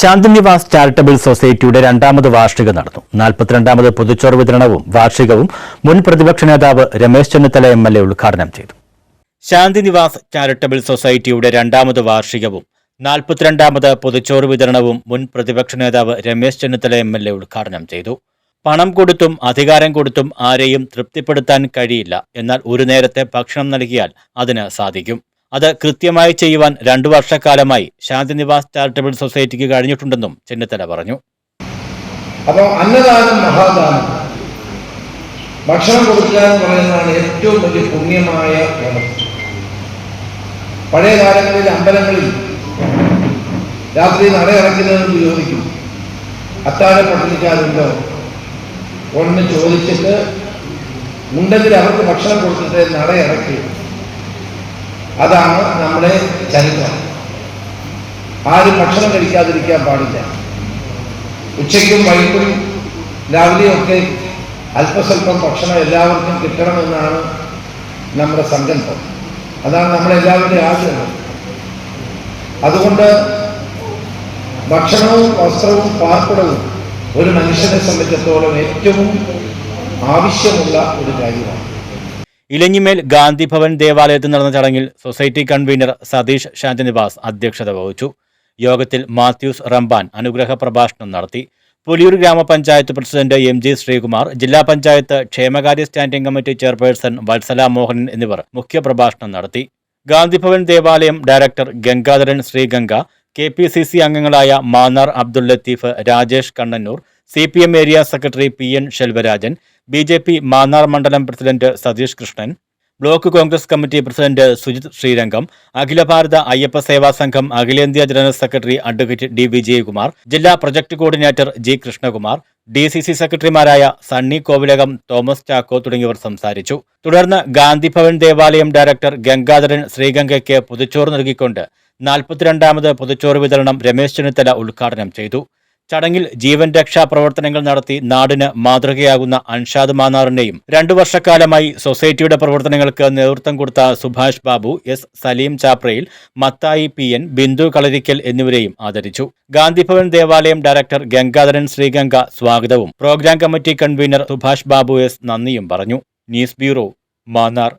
Shanthinivas charitable സൊസൈറ്റിയുടെ രണ്ടാമത് വാർഷികം നടന്നു. നാൽപ്പത്തിരണ്ടാമത് പൊതുച്ചോറ് വിതരണവും വാർഷികവും മുൻ പ്രതിപക്ഷ നേതാവ് Ramesh Chennithala M L A ഉദ്ഘാടനം ചെയ്തു. ശാന്തിനിവാസ് ചാരിറ്റബിൾ സൊസൈറ്റിയുടെ രണ്ടാമത് വാർഷികവും നാൽപ്പത്തിരണ്ടാമത് പൊതുച്ചോറ് വിതരണവും മുൻ പ്രതിപക്ഷ നേതാവ് Ramesh Chennithala M L A ഉദ്ഘാടനം ചെയ്തു. പണം കൊടുത്തും അധികാരം കൊടുത്തും ആരെയും തൃപ്തിപ്പെടുത്താൻ കഴിയില്ല. എന്നാൽ ഒരു നേരത്തെ ഭക്ഷണം നൽകിയാൽ അതിന് സാധിക്കും. അത് കൃത്യമായി ചെയ്യുവാൻ രണ്ടു വർഷക്കാലമായി ശാന്തിനിവാസ് ചാരിറ്റബിൾ സൊസൈറ്റിക്ക് കഴിഞ്ഞിട്ടുണ്ടെന്നും ചെന്നിത്തല പറഞ്ഞു. അപ്പോൾ അന്നദാനം മഹാദാനം ഭക്ഷണം കൊടുക്കുക എന്ന് പറയുന്നതാണ് ഏറ്റവും വലിയ പുണ്യമായ പ്രവൃത്തി പഴയ കാലങ്ങളിൽ അമ്പലങ്ങളിൽ രാത്രി നടയിറക്കുന്നതെന്ന് ചോദിക്കും. അത്താഴ പട്ടിണിക്കാരുണ്ടോ ഒന്ന് ചോദിച്ചിട്ട് ഉണ്ടെങ്കിൽ അവർക്ക് ഭക്ഷണം കൊടുത്തിട്ട് നടയടക്കി അതാണ് നമ്മുടെ ചരിത്രം. ആരും ഭക്ഷണം കഴിക്കാതിരിക്കാൻ പാടില്ല. ഉച്ചയ്ക്കും വൈകിട്ടും രാവിലെയും ഒക്കെ അല്പസ്വല്പം ഭക്ഷണം എല്ലാവർക്കും കിട്ടണമെന്നാണ് നമ്മുടെ സങ്കല്പം. അതാണ് നമ്മളെല്ലാവരുടെയും ആഗ്രഹം. അതുകൊണ്ട് ഭക്ഷണവും വസ്ത്രവും പാർപ്പിടവും ഒരു മനുഷ്യനെ സംബന്ധിച്ചിടത്തോളം ഏറ്റവും ആവശ്യമുള്ള ഒരു കാര്യമാണ്. ഇലഞ്ഞിമേൽ ഗാന്ധിഭവൻ ദേവാലയത്തിൽ നടന്ന ചടങ്ങിൽ സൊസൈറ്റി കൺവീനർ സതീഷ് ശാന്തിനിവാസ് അധ്യക്ഷത വഹിച്ചു. യോഗത്തിൽ മാത്യൂസ് റംബാൻ അനുഗ്രഹ പ്രഭാഷണം നടത്തി. പുലിയൂർ ഗ്രാമപഞ്ചായത്ത് പ്രസിഡന്റ് എം ജി ശ്രീകുമാർ ജില്ലാ പഞ്ചായത്ത് ക്ഷേമകാര്യ standing committee chairperson Vatsala Mohan എന്നിവർ മുഖ്യപ്രഭാഷണം നടത്തി. ഗാന്ധിഭവൻ ദേവാലയം director Gangadharan Sreeganga K P C C അംഗങ്ങളായ Mannar Abdul Latheef Rajesh Kannannoor C P M area secretary P N Selvarajan B J P Mannar മണ്ഡലം president Satheesh Krishnan block Congress committee president Sujith Sreerangam Akhila Bharatha Ayyappa Seva Sangham അഖിലേന്ത്യാ general secretary advocate D Vijayakumar ജില്ലാ project coordinator G Krishnakumar D C C സെക്രട്ടറിമാരായ സണ്ണി കോവിലകം Thomas Chacko തുടങ്ങിയവർ സംസാരിച്ചു. തുടർന്ന് ഗാന്ധിഭവൻ ദേവാലയം director Gangadharan ശ്രീഗംഗയ്ക്ക് പുതുച്ചോറ് നൽകിക്കൊണ്ട് നാൽപ്പത്തിരണ്ടാമത് പുതുച്ചോറ് വിതരണം രമേശ് ചെന്നിത്തല ഉദ്ഘാടനം ചെയ്തു. ചടങ്ങിൽ ജീവൻ രക്ഷാ പ്രവർത്തനങ്ങൾ നടത്തി നാടിന് മാതൃകയാകുന്ന അൻഷാദ് മാനാറിന്റെയും രണ്ടു വർഷക്കാലമായി സൊസൈറ്റിയുടെ പ്രവർത്തനങ്ങൾക്ക് നേതൃത്വം കൊടുത്ത സുഭാഷ് ബാബു എസ് സലീം ചാപ്രയിൽ മത്തായി പി എൻ ബിന്ദു കളരിക്കൽ എന്നിവരെയും ആദരിച്ചു. ഗാന്ധിഭവൻ ദേവാലയം ഡയറക്ടർ ഗംഗാധരൻ ശ്രീഗംഗ സ്വാഗതവും. Program committee convener Subhash Babu S നന്ദിയും പറഞ്ഞു. News bureau Mannar.